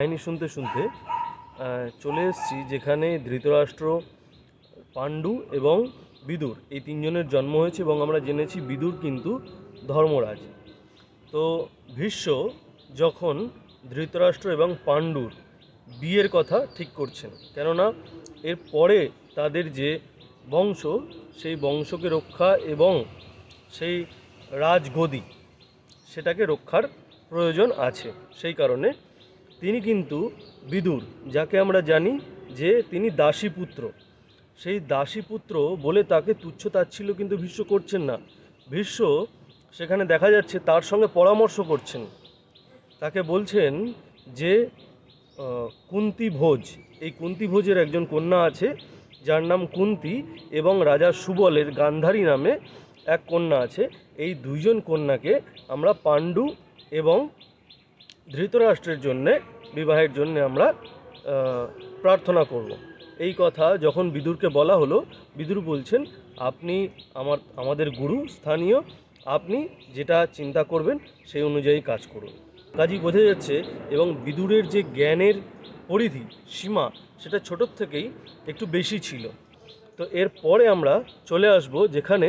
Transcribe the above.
কাহিনী শুনতে শুনতে চলে এসেছি যেখানে ধৃতরাষ্ট্র, পাণ্ডু এবং বিদুর এই তিনজনের জন্ম হয়েছে এবং আমরা জেনেছি বিদুর কিন্তু ধর্মরাজ। তো ভীষ্ম যখন ধৃতরাষ্ট্র এবং পাণ্ডুর বিয়ের কথা ঠিক করছেন, কেননা এর পরে তাদের যে বংশ, সেই বংশকে রক্ষা এবং সেই রাজগদি, সেটাকে রক্ষার প্রয়োজন আছে, সেই কারণে তিনি কিন্তু বিদুর, যাকে আমরা জানি যে তিনি দাসীপুত্র সেই দাসীপুত্র বলে তাকে তুচ্ছ তাচ্ছিল্য কিন্তু ভীষ্ম করছেন না। ভীষ্ম সেখানে দেখা যাচ্ছে তার সঙ্গে পরামর্শ করছেন। তাকে বলছেন যে কুন্তি ভোজ। এই কুন্তি ভোজের একজন কন্যা আছে, যার নাম কুন্তি এবং রাজা সুবলের গান্ধারী নামে এক কন্যা আছে। এই দুইজন কন্যাকে আমরা পাণ্ডু এবং ধৃতরাষ্ট্রের জন্যে, বিবাহের জন্য আমরা প্রার্থনা করব। এই কথা যখন বিদুরকে বলা হলো, বিদুর বলছেন, আপনি আমার, আমাদের গুরু স্থানীয়, আপনি যেটা চিন্তা করবেন, সেই অনুযায়ী কাজ করুন। কাজই বোঝা যাচ্ছে, এবং বিদুরের যে জ্ঞানের পরিধি, সীমা, সেটা ছোটোর থেকেই একটু বেশি ছিল। তো এর পরে আমরা চলে আসব যেখানে